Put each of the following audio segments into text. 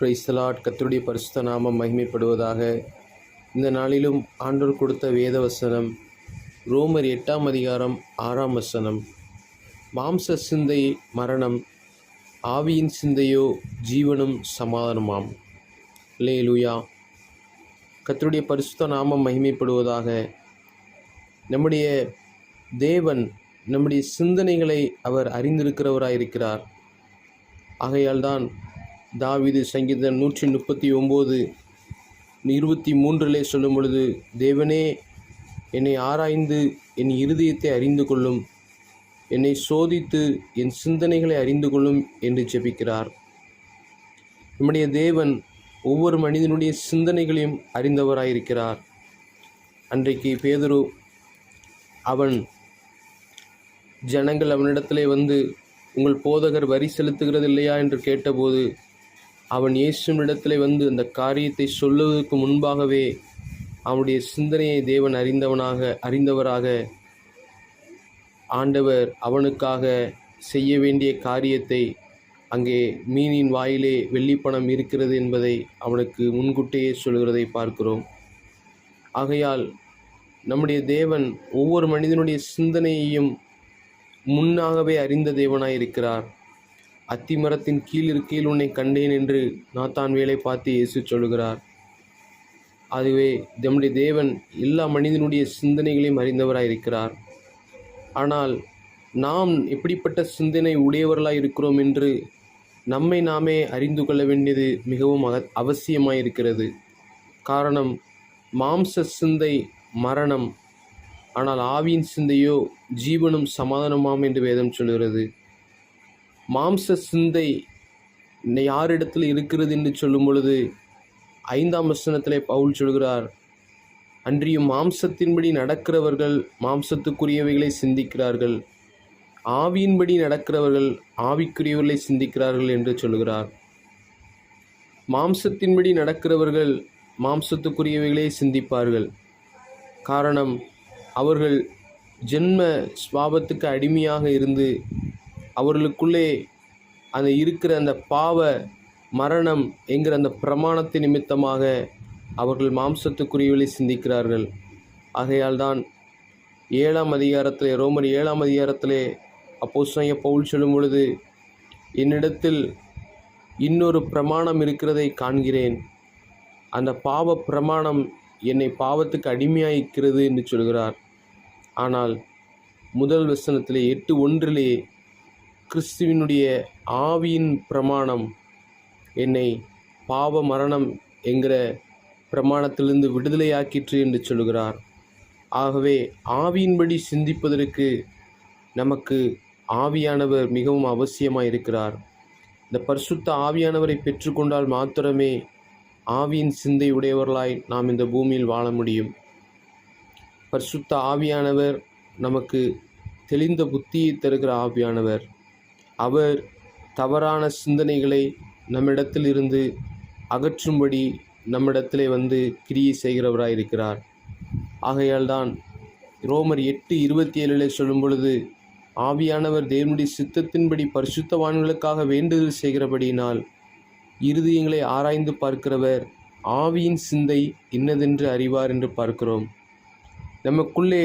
Praise the Lord கத்தருடைய பரிசுத்த நாமம் மகிமைப்படுவதாக. இந்த நாளிலும் ஆண்டோர் கொடுத்த வேத வசனம் ரோமர் எட்டாம் அதிகாரம் ஆறாம் வசனம். மாம்ச சிந்தை மரணம் ஆவியின் சிந்தையோ ஜீவனும் சமாதானமாம். லேலுயா கத்தருடைய பரிசுத்த நாமம் மகிமைப்படுவதாக. நம்முடைய தேவன் நம்முடைய சிந்தனைகளை அவர் அறிந்திருக்கிறவராயிருக்கிறார். ஆகையால்தான் தாவிது சங்கீதம் நூற்றி முப்பத்தி ஒம்பது இருபத்தி மூன்றிலே சொல்லும் பொழுது தேவனே என்னை ஆராய்ந்து என் இருதயத்தை அறிந்து கொள்ளும். என்னை சோதித்து என் சிந்தனைகளை அறிந்து கொள்ளும் என்று ஜெபிக்கிறார். நம்முடைய தேவன் ஒவ்வொரு மனிதனுடைய சிந்தனைகளையும் அறிந்தவராயிருக்கிறார். அன்றைக்கு பேதுரு அவன் ஜனங்கள் அவனிடத்திலே வந்து உங்கள் போதகர் வரி செலுத்துகிறது இல்லையா என்று கேட்டபோது அவன் இயேசுவினிடத்திலே வந்து அந்த காரியத்தை சொல்லுவதற்கு முன்பாகவே அவனுடைய சிந்தனையை தேவன் அறிந்தவனாக அறிந்தவராக ஆண்டவர் அவனுக்காக செய்ய வேண்டிய காரியத்தை அங்கே மீனின் வாயிலே வெள்ளிப்பணம் இருக்கிறது என்பதை அவனுக்கு முன்கூட்டியே சொல்கிறதை பார்க்கிறோம். ஆகையால் நம்முடைய தேவன் ஒவ்வொரு மனிதனுடைய சிந்தனையையும் முன்னாகவே அறிந்த தேவனாய் இருக்கிறார் அத்திமரத்தின் கீழ் இருக்கையில் உன்னை கண்டேன் என்று நாத்தான் வேலை பார்த்து இயேசு சொல்கிறார் அதுவே நம்முடைய தேவன் எல்லா மனிதனுடைய சிந்தனைகளையும் அறிந்தவராக இருக்கிறார் ஆனால் நாம் எப்படிப்பட்ட சிந்தனை உடையவர்களாக இருக்கிறோம் என்று நம்மை நாமே அறிந்து கொள்ள வேண்டியது மிகவும் அக அவசியமாய் இருக்கிறது காரணம் மாம்ச சிந்தை மரணம். ஆனால் ஆவியின் சிந்தையோ ஜீவனும் சமாதானமாம் என்று வேதம் சொல்கிறது. மாம்ச சிந்தை யாரிடத்தில் இருக்கிறது என்று சொல்லும் பொழுது ஐந்தாம் வசனத்திலே பவுல் சொல்கிறார் அன்றியும் மாம்சத்தின்படி நடக்கிறவர்கள் மாம்சத்துக்குரியவைகளை சிந்திக்கிறார்கள். ஆவியின்படி நடக்கிறவர்கள் ஆவிக்குரியவர்களை சிந்திக்கிறார்கள் என்று சொல்கிறார் மாம்சத்தின்படி நடக்கிறவர்கள் மாம்சத்துக்குரியவைகளே சிந்திப்பார்கள். காரணம் அவர்கள் ஜென்ம ஸ்வாபத்துக்கு அடிமையாக இருந்து அவர்களுக்குள்ளே அந்த இருக்கிற அந்த பாவ மரணம் என்கிற அந்த பிரமாணத்தை நிமித்தமாக அவர்கள் மாம்சத்துக்குரியவர்களை சிந்திக்கிறார்கள். ஆகையால் தான் ஏழாம் அதிகாரத்திலே ரோமர் ஏழாம் அதிகாரத்திலே அப்போ பவுல் சொல்லும் பொழுது என்னிடத்தில் இன்னொரு பிரமாணம் இருக்கிறதை காண்கிறேன். அந்த பாவ பிரமாணம் என்னை பாவத்துக்கு அடிமையாயிருக்கிறது என்று சொல்கிறார். ஆனால் முதல் வசனத்திலே எட்டு ஒன்றிலே கிறிஸ்துவினுடைய ஆவியின் பிரமாணம் என்னை பாவ மரணம் என்கிற பிரமாணத்திலிருந்து விடுதலையாக்கிற்று என்று சொல்கிறார் ஆகவே ஆவியின்படி சிந்திப்பதற்கு நமக்கு ஆவியானவர் மிகவும் அவசியமாக இருக்கிறார் இந்த பரிசுத்த ஆவியானவரை பெற்றுக்கொண்டால் மாத்திரமே ஆவியின் சிந்தை உடையவர்களாய் நாம் இந்த பூமியில் வாழ முடியும். பரிசுத்த ஆவியானவர் நமக்கு தெளிந்த புத்தியை தருகிற ஆவியானவர். அவர் தவறான சிந்தனைகளை நம்மிடத்தில் இருந்து அகற்றும்படி நம்மிடத்திலே வந்து கிரியை செய்கிறவராய் இருக்கிறார் ஆகையால் தான் ரோமர் எட்டு இருபத்தி ஏழில் சொல்லும் பொழுது ஆவியானவர் தேவனுடைய சித்தத்தின்படி பரிசுத்தவான்களுக்காக வேண்டுதல் செய்கிறபடியினால் இருதயங்களை ஆராய்ந்து பார்க்கிறவர் ஆவியின் சிந்தை இன்னதென்று அறிவார் என்று பார்க்கிறோம். நமக்குள்ளே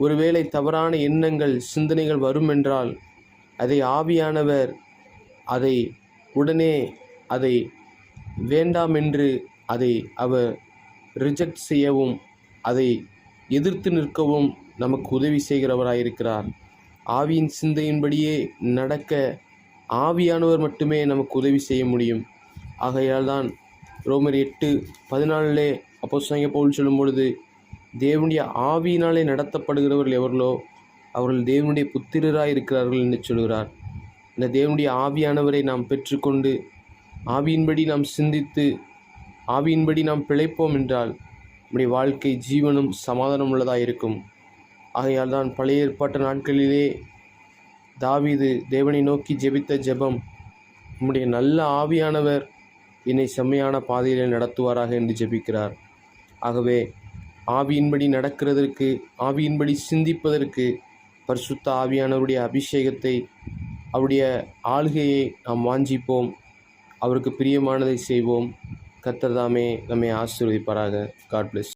ஒருவேளை தவறான எண்ணங்கள் சிந்தனைகள் வரும் என்றால் அதை ஆவியானவர் அதை உடனே அதை வேண்டாம் என்று அதை அவர் ரிஜெக்ட் செய்யவும் அதை எதிர்த்து நிற்கவும் நமக்கு உதவி செய்கிறவராயிருக்கிறார். ஆவியின் சிந்தையின்படியே நடக்க ஆவியானவர் மட்டுமே நமக்கு உதவி செய்ய முடியும். ஆகையால் தான் ரோமர் எட்டு பதினாலே அப்போ சங்க பவுல் சொல்லும் பொழுது தேவனுடைய ஆவியினாலே நடத்தப்படுகிறவர்கள் எவர்களோ அவர்கள் தேவனுடைய புத்திரராக இருக்கிறார்கள் என்று சொல்கிறார். இந்த தேவனுடைய ஆவியானவரை நாம் பெற்றுக்கொண்டு ஆவியின்படி நாம் சிந்தித்து ஆவியின்படி நாம் பிழைப்போம் என்றால் நம்முடைய வாழ்க்கை ஜீவனும் சமாதானம் உள்ளதாக இருக்கும். ஆகையால் தான் பழைய ஏற்பாட்டு நாட்களிலே தாவிது தேவனை நோக்கி ஜெபித்த ஜெபம் நம்முடைய நல்ல ஆவியானவர் என்னை செம்மையான பாதையில் நடத்துவாராக என்று ஜெபிக்கிறார். ஆகவே ஆவியின்படி நடக்கிறதற்கு ஆவியின்படி சிந்திப்பதற்கு பரிசுத்த ஆவியானவருடைய அபிஷேகத்தை அவருடைய ஆளுகையை நாம் வாஞ்சிப்போம். அவருக்கு பிரியமானதை செய்வோம். கர்த்தர் நம்மை ஆசீர்வதிப்பாராக. God plus